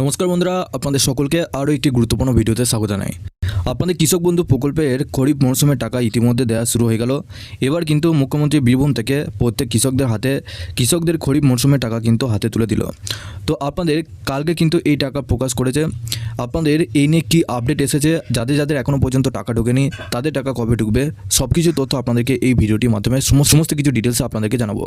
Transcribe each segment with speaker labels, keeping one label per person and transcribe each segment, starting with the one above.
Speaker 1: নমস্কার বন্ধুরা, আপনাদের সকলকে আরও একটি গুরুত্বপূর্ণ ভিডিওতে স্বাগত জানাই। আপনাদের কৃষক বন্ধু প্রকল্পের খরিফ মরশুমের টাকা ইতিমধ্যে দেওয়া শুরু হয়ে গেল। এবার কিন্তু মুখ্যমন্ত্রী বীরভূম থেকে প্রত্যেক কৃষকদের হাতে, কৃষকদের খরিফ মরশুমের টাকা কিন্তু হাতে তুলে দিল। তো আপনাদের কালকে কিন্তু এই টাকা প্রকাশ করেছে। আপনাদের এই নিয়ে কী আপডেট এসেছে? যাদের যাদের এখনও পর্যন্ত টাকা ঢোকেনি, তাদের টাকা কবে ঢুকবে? সব কিছু তথ্য আপনাদেরকে এই ভিডিওটির মাধ্যমে সমস্ত কিছু ডিটেলস আপনাদেরকে জানাব।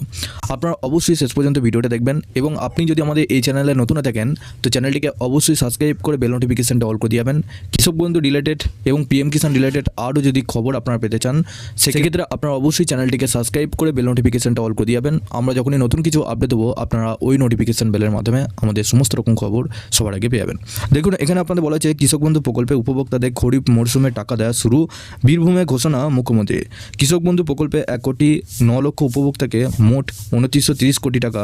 Speaker 1: আপনারা অবশ্যই শেষ পর্যন্ত ভিডিওটা দেখবেন এবং আপনি যদি আমাদের এই চ্যানেলে নতুন থাকেন, তো চ্যানেলটিকে অবশ্যই সাবস্ক্রাইব করে বেল নোটিফিকেশনটা অল করে দিয়াবেন কৃষক বন্ধু রিলেটেড এবং পিএম কিষাণ রিলেটেড আরও যদি খবর আপনারা পেতে চান, সেক্ষেত্রে আপনারা অবশ্যই চ্যানেলটিকে সাবস্ক্রাইব করে বেল নোটিফিকেশনটা অল করে দিয়াবেন আমরা যখনই নতুন কিছু আপডেট দেবো, আপনারা ওই নোটিফিকেশান বেলের মাধ্যমে আমাদের সমস্ত রকম খবর সবার আগে পেয়ে যাবেন। দেখুন, এখানে আপনাদের বলা হয়েছে কৃষক বন্ধু প্রকল্পে উপভোক্তাদের খরিফ মরশুমে টাকা দেওয়া শুরু, বীরভূমে ঘোষণা মুখ্যমন্ত্রী। কৃষক বন্ধু প্রকল্পে এক কোটি ন লক্ষ উপভোক্তাকে মোট উনত্রিশশো তিরিশ কোটি টাকা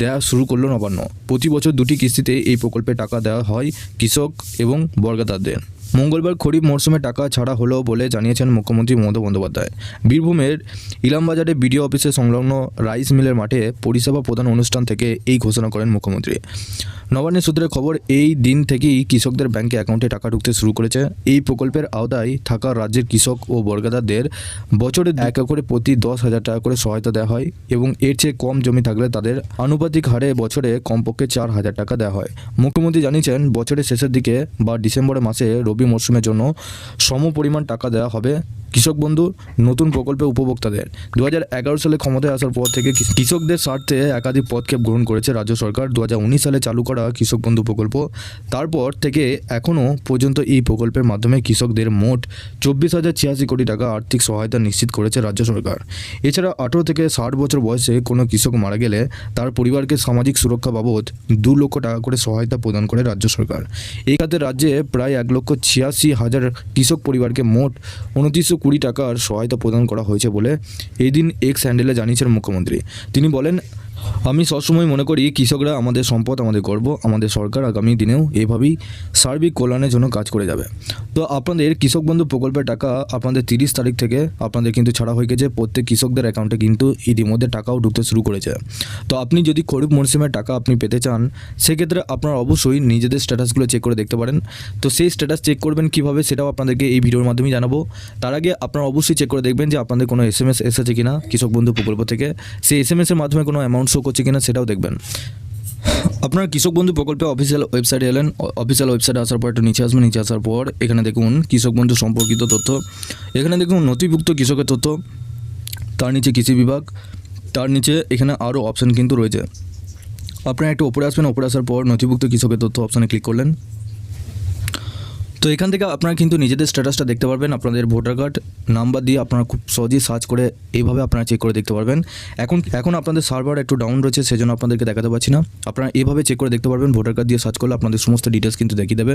Speaker 1: দেওয়া শুরু করল নবান্ন। প্রতি বছর দুটি কিস্তিতে এই প্রকল্পে টাকা দেওয়া হয় কৃষক এবং বর্গাদারদের। মঙ্গলবার খরিফ মরশুমে টাকা ছাড়া হলো বলে জানিয়েছেন মুখ্যমন্ত্রী মমতা বন্দ্যোপাধ্যায়। বীরভূমের ইলামবাজারে বিডিও অফিসে সংলগ্ন রাইস মিলের মাঠে পরিষেবা প্রদান অনুষ্ঠান থেকে এই ঘোষণা করেন মুখ্যমন্ত্রী। নবান্নের সূত্রে খবর, এই দিন থেকেই কৃষকদের ব্যাংকে অ্যাকাউন্টে টাকা ঢুকতে শুরু করেছে। এই প্রকল্পের আওতায় থাকা রাজ্যের কৃষক ও বর্গাদারদের বছরে এক করে প্রতি দশ হাজার টাকা করে সহায়তা দেওয়া হয় এবং এর চেয়ে কম জমি থাকলে তাদের আনুপাতিক হারে বছরে কমপক্ষে চার হাজার টাকা দেওয়া হয়। মুখ্যমন্ত্রী জানিয়েছেন, বছরের শেষের দিকে বা ডিসেম্বর মাসে রবি মরশুমের জন্য সম পরিমাণ টাকা দেওয়া হবে। কৃষক বন্ধু, নতুন প্রকল্পে উপভোক্তাদের। দু হাজার এগারো সালে ক্ষমতায় আসার পর থেকে কৃষকদের স্বার্থে একাধিক পদক্ষেপ গ্রহণ করেছে রাজ্য সরকার। দু হাজার উনিশ সালে চালু করা কৃষক বন্ধু প্রকল্প। তারপর থেকে এখনও পর্যন্ত এই প্রকল্পের মাধ্যমে কৃষকদের মোট চব্বিশ হাজার ছিয়াশি কোটি টাকা আর্থিক সহায়তা নিশ্চিত করেছে রাজ্য সরকার। এছাড়া আঠেরো থেকে ষাট বছর বয়সে কোনো কৃষক মারা গেলে তার পরিবারকে সামাজিক সুরক্ষা বাবদ দু লক্ষ টাকা করে সহায়তা প্রদান করে রাজ্য সরকার। এই খাতে রাজ্যে প্রায় এক লক্ষ ছিয়াশি হাজার কৃষক পরিবারকে মোট উনত্রিশশো কুড়ি টাকার সহায়তা প্রদান করা হয়েছে বলে এই দিন এক্স হ্যান্ডেলে জানিয়েছেন মুখ্যমন্ত্রী। তিনি বলেন আমি সবসময় মনে করি কৃষকরা আমাদের সম্পদ, আমাদের গর্ব, আমাদের সরকার আগামী দিনেও এভাবেই সার্বিক কল্যাণের জন্য কাজ করে যাবে। তো আপনাদের কৃষক বন্ধু প্রকল্পের টাকা আপনাদের তিরিশ তারিখ থেকে আপনাদের কিন্তু ছাড়া হয়ে গেছে। প্রত্যেক কৃষকদের অ্যাকাউন্টে কিন্তু ইতিমধ্যে টাকাও ঢুকতে শুরু করেছে। তো আপনি যদি খরিফ মরশুমের টাকা আপনি পেতে চান, সেক্ষেত্রে আপনারা অবশ্যই নিজেদের স্ট্যাটাসগুলো চেক করে দেখতে পারেন। তো সেই স্ট্যাটাস চেক করবেন কীভাবে সেটাও আপনাদেরকে এই ভিডিওর মাধ্যমে জানাব। তার আগে আপনারা অবশ্যই চেক করে দেখবেন যে আপনাদের কোনো এস এম এস এসেছে কিনা কৃষক বন্ধু প্রকল্প থেকে। সেই এস এম এসের মাধ্যমে কোনো অ্যামাউন্ট শো করছে কিনা সেটাও দেখবেন। আপনার কৃষক বন্ধু প্রকল্পে অফিসিয়াল ওয়েবসাইটে এলেন। অফিসিয়াল ওয়েবসাইটে আসার পর একটু নিচে আসবেন, নিচে আসার পর এখানে দেখুন কৃষক বন্ধু সম্পর্কিত তথ্য। এখানে দেখুন নথিভুক্ত কৃষকের তথ্য, তার নিচে কৃষি বিভাগ, তার নিচে এখানে আরও অপশান কিন্তু রয়েছে। আপনারা একটু ওপরে আসবেন, ওপরে আসার পর নথিভুক্ত কৃষকের তথ্য অপশানে ক্লিক করলেন। তো এখান থেকে আপনারা কিন্তু নিজেদের স্ট্যাটাসটা দেখতে পারবেন, আপনাদের ভোটার কার্ড নাম্বার দিয়ে আপনারা খুব সহজেই সার্চ করে এইভাবে আপনারা চেক করে দেখতে পারবেন। এখন এখন আপনাদের সার্ভার একটু ডাউন রয়েছে, সেজন্য আপনাদেরকে দেখাতে পারছি না। আপনারা এইভাবে চেক করে দেখতে পারবেন ভোটার কার্ড দিয়ে সার্চ করলে আপনাদের সমস্ত ডিটেলস কিন্তু দেখিয়ে দেবে।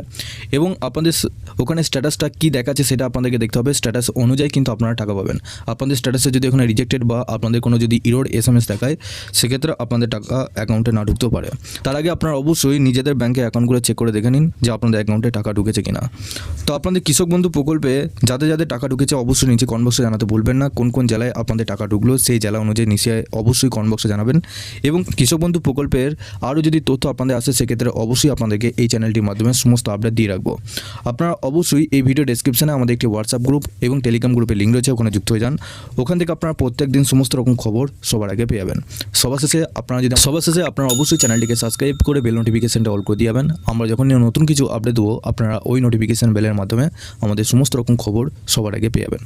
Speaker 1: এবং আপনাদের ওখানে স্ট্যাটাসটা কী দেখাচ্ছে সেটা আপনাদেরকে দেখতে হবে। স্ট্যাটাস অনুযায়ী কিন্তু আপনারা টাকা পাবেন। আপনাদের স্ট্যাটাসে যদি ওখানে রিজেক্টেড বা আপনাদের কোনো যদি ইরোড এস এম এস দেখায়, সেক্ষেত্রে আপনাদের টাকা অ্যাকাউন্টে না ঢুকতেও পারে। তার আগে আপনারা অবশ্যই নিজেদের ব্যাংকে অ্যাকাউন্টগুলো চেক করে দেখে নিন যে আপনাদের অ্যাকাউন্টে টাকা ঢুকেছে কিনা। তো আপনাদের কৃষক বন্ধু প্রকল্পে যাদের যাদের টাকা ঢুকেছে অবশ্যই নিচে কনবক্সে জানাতে ভুলবেন না। কোন কোন জেলায় আপনাদের টাকা ঢুকলো, সেই জেলা অনুযায়ী নিচে অবশ্যই কনবক্সে জানাবেন। এবং কৃষক বন্ধু প্রকল্পের আরও যদি তথ্য আপনাদের আসে, সেক্ষেত্রে অবশ্যই আপনাদেরকে এই চ্যানেলটির মাধ্যমে সমস্ত আপডেট দিয়ে রাখব। আপনারা অবশ্যই এই ভিডিও ডেসক্রিপশনে আমাদের একটি হোয়াটসঅ্যাপ গ্রুপ এবং টেলিগ্রাম গ্রুপের লিঙ্ক রয়েছে, ওখানে যুক্ত হয়ে যান। ওখান থেকে আপনারা প্রত্যেক দিন সমস্ত রকম খবর সবার আগে পেয়ে যাবেন। সবার শেষে আপনারা যদি সবার শেষে আপনারা অবশ্যই চ্যানেলটিকে সাবস্ক্রাইব করে বেল নোটিফিকেশনটা অল করে দিয়ে যাবেন। আমরা যখন নতুন কিছু আপডেট দেবো, আপনারা ওই নোটিফিকেশন বেলের মাধ্যমে আমাদের সমস্ত রকম খবর সবার আগে পেয়ে যাবেন।